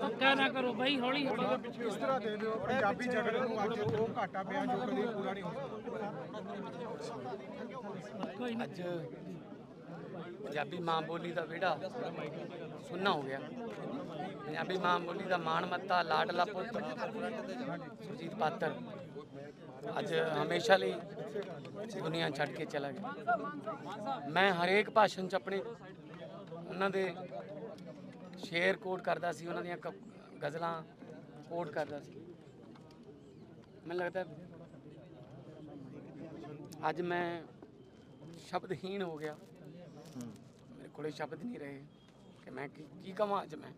ਧੱਕਾ ਨਾ ਕਰੋ ਬਾਈ ਹੌਲੀ ਹੌਲੀ। ਇਸ ਤਰ੍ਹਾਂ ਦੇ ਦਿਓ ਪੰਜਾਬੀ ਜਗਤ ਨੂੰ ਅੱਜ ਉਹ ਘਾਟਾ ਪਿਆ ਜੋ ਕਦੇ ਪੂਰਾ ਨਹੀਂ ਹੋ ਸਕਦਾ ਕੋਈ ਨਹੀਂ ਅੱਜ ਪੰਜਾਬੀ ਮਾਂ ਬੋਲੀ ਦਾ ਵਿਹੜਾ ਸੁੰਨਾ ਹੋ ਗਿਆ। ਪੰਜਾਬੀ ਮਾਂ ਬੋਲੀ ਦਾ ਮਾਣ ਮੱਤਾ, ਲਾਡਲਾ ਪੁੱਤ ਸੁਰਜੀਤ ਪਾਤਰ ਅੱਜ ਹਮੇਸ਼ਾ ਲਈ ਦੁਨੀਆ ਛੱਡ ਕੇ ਚਲਾ ਗਿਆ। ਮੈਂ ਹਰੇਕ ਭਾਸ਼ਣ 'ਚ ਆਪਣੇ ਉਹਨਾਂ ਦੇ ਸ਼ੇਰ ਕੋਟ ਕਰਦਾ ਸੀ, ਉਹਨਾਂ ਦੀਆਂ ਕ- ਗਜ਼ਲਾਂ ਕੋਟ ਕਰਦਾ ਸੀ। ਮੈਨੂੰ ਲੱਗਦਾ ਅੱਜ ਮੈਂ ਸ਼ਬਦਹੀਣ ਹੋ ਗਿਆ। ਮੇਰੇ ਕੋਲੇ ਸ਼ਬਦ ਨਹੀਂ ਰਹੇ ਕਿ ਮੈਂ ਕੀ ਕੀ ਕਵਾਂ ਅੱਜ ਮੈਂ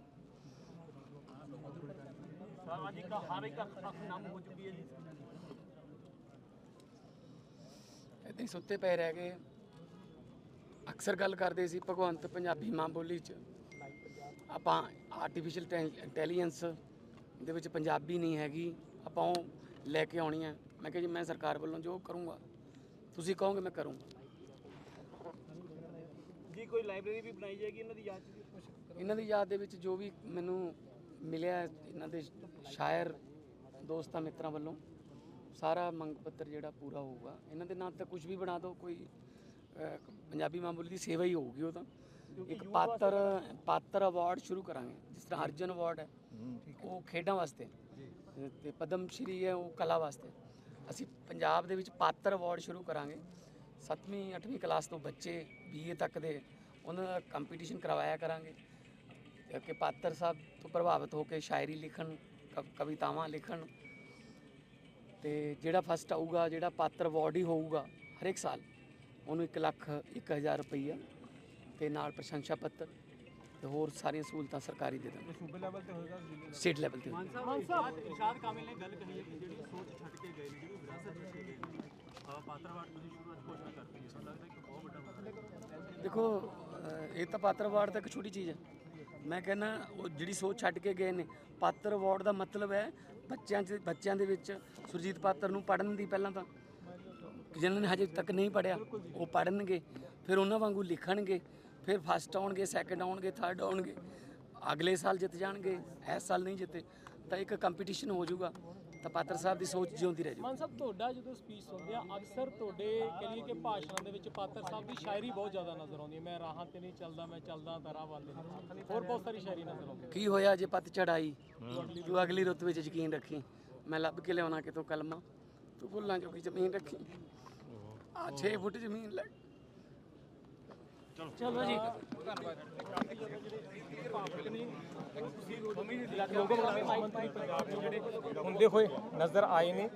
ਏਦਾਂ ਹੀ ਸੁੱਤੇ ਪਏ ਰਹਿ ਗਏ ਅਕਸਰ ਗੱਲ ਕਰਦੇ ਸੀ ਭਗਵੰਤ ਪੰਜਾਬੀ ਮਾਂ ਬੋਲੀ ਚ ਆਪਾਂ ਆਰਟੀਫੀਸ਼ੀਅਲ ਇੰਟੈਲੀਜੈਂਸ ਦੇ ਵਿੱਚ ਪੰਜਾਬੀ ਨਹੀਂ ਹੈਗੀ ਆਪਾਂ ਉਹ ਲੈ ਕੇ ਆਉਣੀ ਹੈ ਮੈਂ ਕਿਹਾ ਜੀ ਮੈਂ ਸਰਕਾਰ ਵੱਲੋਂ ਜੋ ਕਰੂੰਗਾ ਤੁਸੀਂ ਕਹੋਗੇ ਮੈਂ ਕਰੂੰਗਾ ਜੀ ਕੋਈ ਲਾਇਬ੍ਰੇਰੀ ਵੀ ਬਣਾਈ ਜਾਏਗੀ ਇਹਨਾਂ ਦੀ ਯਾਦ ਚ ਇਹਨਾਂ ਦੀ ਯਾਦ ਦੇ ਵਿੱਚ ਜੋ ਵੀ ਮੈਨੂੰ ਮਿਲਿਆ ਇਹਨਾਂ ਦੇ ਸ਼ਾਇਰ ਦੋਸਤਾਂ ਮਿੱਤਰਾਂ ਵੱਲੋਂ ਸਾਰਾ ਮੰਗ ਪੱਤਰ ਜਿਹੜਾ ਪੂਰਾ ਹੋਊਗਾ। ਇਹਨਾਂ ਦੇ ਨਾਂ ਤੇ ਕੁਝ ਵੀ ਬਣਾ ਦਿਓ ਕੋਈ ਅਹ, ਪੰਜਾਬੀ ਮਾਂ ਬੋਲੀ ਦੀ ਸੇਵਾ ਹੀ ਹੋਊਗੀ ਉਹ ਤਾਂ। ਇੱਕ ਪਾਤਰ ਪਾਤਰ ਅਵਾਰਡ ਸ਼ੁਰੂ ਕਰਾਂਗੇ ਜਿਸ ਤਰ੍ਹਾਂ ਅਰਜਨ ਅਵਾਰਡ ਹੈ ਉਹ ਖੇਡਾਂ ਵਾਸਤੇ ਤੇ ਪਦਮ ਸ਼੍ਰੀ ਹੈ ਉਹ ਕਲਾ ਵਾਸਤੇ ਅਸੀਂ ਪੰਜਾਬ ਦੇ ਵਿੱਚ ਪਾਤਰ ਅਵਾਰਡ ਸ਼ੁਰੂ ਕਰਾਂਗੇ। 7ਵੀਂ 8ਵੀਂ ਕਲਾਸ ਤੋਂ ਬੱਚੇ ਬੀਏ ਤੱਕ ਦੇ ਉਹਨਾਂ ਦਾ ਕੰਪੀਟੀਸ਼ਨ ਕਰਵਾਇਆ ਕਰਾਂਗੇ। ਕਿ ਪਾਤਰ ਸਾਹਿਬ ਤੋਂ ਪ੍ਰਭਾਵਿਤ ਹੋ ਕੇ ਸ਼ਾਇਰੀ ਲਿਖਣ ਕਵ- ਕਵਿਤਾਵਾਂ ਲਿਖਣ। ਤੇ ਜਿਹੜਾ ਫਸਟ ਆਊਗਾ ਜਿਹੜਾ ਪਾਤਰ ਅਵਾਰਡ ਹੀ ਹੋਊਗਾ ਹਰੇਕ ਸਾਲ ਉਹਨੂੰ 1 ਲੱਖ 1000 ਰੁਪਈਆ ਤੇ ਨਾਲ ਪ੍ਰਸ਼ੰਸਾ ਪੱਤਰ ਤੇ ਹੋਰ ਸਾਰੀਆਂ ਸਹੂਲਤਾਂ ਸਰਕਾਰੀ ਦੇ ਦੇਣ ਸੂਬੇ ਲੈਵਲ ਤੇ ਹੋਏਗਾ ਸਟੇਟ ਲੈਵਲ ਤੇ ਮਾਨ ਸਾਹਿਬ ਇਰਸ਼ਾਦ ਕਾਮਿਲ ਨੇ ਗੱਲ ਕਹੀ ਹੈ ਕਿ ਜਿਹੜੀ ਸੋਚ ਛੱਡ ਕੇ ਗਏ ਨੇ ਜਿਹੜੀ ਵਿਰਾਸਤ ਛੱਡ ਕੇ ਗਏ ਨੇ। ਆਹ ਪਾਤਰਵਾਦ ਤੁਸੀਂ ਸ਼ੁਰੂ ਅੱਜ ਘੋਸ਼ਣਾ ਕਰਤੀ ਹੈ ਸਾਨੂੰ ਲੱਗਦਾ ਇੱਕ ਬਹੁਤ ਵੱਡਾ ਮਸਲਾ ਦੇਖੋ ਇਹ ਤਾਂ ਪਾਤਰ ਅਵਾਰਡ ਤਾਂ ਇੱਕ ਛੋਟੀ ਚੀਜ਼ ਹੈ। ਮੈਂ ਕਹਿੰਦਾ, ਉਹ ਜਿਹੜੀ ਸੋਚ ਛੱਡ ਕੇ ਗਏ ਨੇ, ਪਾਤਰ ਅਵਾਰਡ ਦਾ ਮਤਲਬ ਹੈ ਬੱਚਿਆਂ 'ਚ, ਬੱਚਿਆਂ ਦੇ ਵਿੱਚ ਸੁਰਜੀਤ ਪਾਤਰ ਨੂੰ ਪੜਨ ਦੀ ਪਹਿਲਾਂ ਤਾਂ। ਜਿਨ੍ਹਾਂ ਨੇ ਹਜੇ ਤੱਕ ਨਹੀਂ ਪੜਿਆ ਉਹ ਪੜਨਗੇ ਫਿਰ ਉਹਨਾਂ ਵਾਂਗੂ ਲਿਖਣਗੇ, ਫਿਰ ਫਸਟ ਆਉਣਗੇ ਸੈਕੰਡ ਆਉਣਗੇ ਥਰਡ ਆਉਣਗੇ, ਅਗਲੇ ਸਾਲ ਜਿੱਤ ਜਾਣਗੇ, ਇਸ ਸਾਲ ਨਹੀਂ ਜਿੱਤੇ, ਤਾਂ ਇੱਕ ਕੰਪੀਟੀਸ਼ਨ ਹੋ ਜਾਊਗਾ। ਤਾਂ ਪਾਤਰ ਸਾਹਿਬ ਦੀ ਸੋਚ ਜਿਉਂਦੀ ਰਹਿ ਮਾਨ ਸਾਹਿਬ ਤੁਹਾਡਾ ਜਦੋਂ ਸਪੀਚ ਸੁਣਦੇ ਆ ਅਕਸਰ ਤੁਹਾਡੇ ਕਹ ਲਈਏ ਕਿ ਭਾਸ਼ਣਾਂ ਦੇ ਵਿੱਚ ਪਾਤਰ ਸਾਹਿਬ ਦੀ ਸ਼ਾਇਰੀ ਬਹੁਤ ਜ਼ਿਆਦਾ ਨਜ਼ਰ ਆਉਂਦੀ ਹੈ। ਮੈਂ ਰਾਹਾਂ ਤੇ ਨਹੀਂ ਚੱਲਦਾ ਮੈਂ ਚੱਲਦਾ ਰਾਹ ਵਾਲੇ ਨੇ ਹੋਰ ਬਹੁਤ ਸਾਰੀ ਸ਼ਾਇਰੀ ਨਜ਼ਰ ਆਉਂਦੀ ਹੈ। ਕੀ ਹੋਇਆ ਜੇ ਪੱਤ ਚੜਾਈ? ਤੂੰ ਅਗਲੀ ਰੁੱਤ ਵਿੱਚ ਯਕੀਨ ਰੱਖੀ। ਮੈਂ ਲੱਭ ਕੇ ਲਿਆਉਣਾ ਕਿਤੋਂ ਕਲਮਾ? ਤੂੰ ਭੁੱਲਾਂ ਜੋਗੀ ਜ਼ਮੀਨ ਰੱਖੀ। ਆ 6 ਫੁੱਟ ਜ਼ਮੀਨ ਲੈ। ਚਲੋ ਜੀ। ਹੁੰਦੇ ਹੋਏ ਨਜ਼ਰ ਆਏ ਨੇ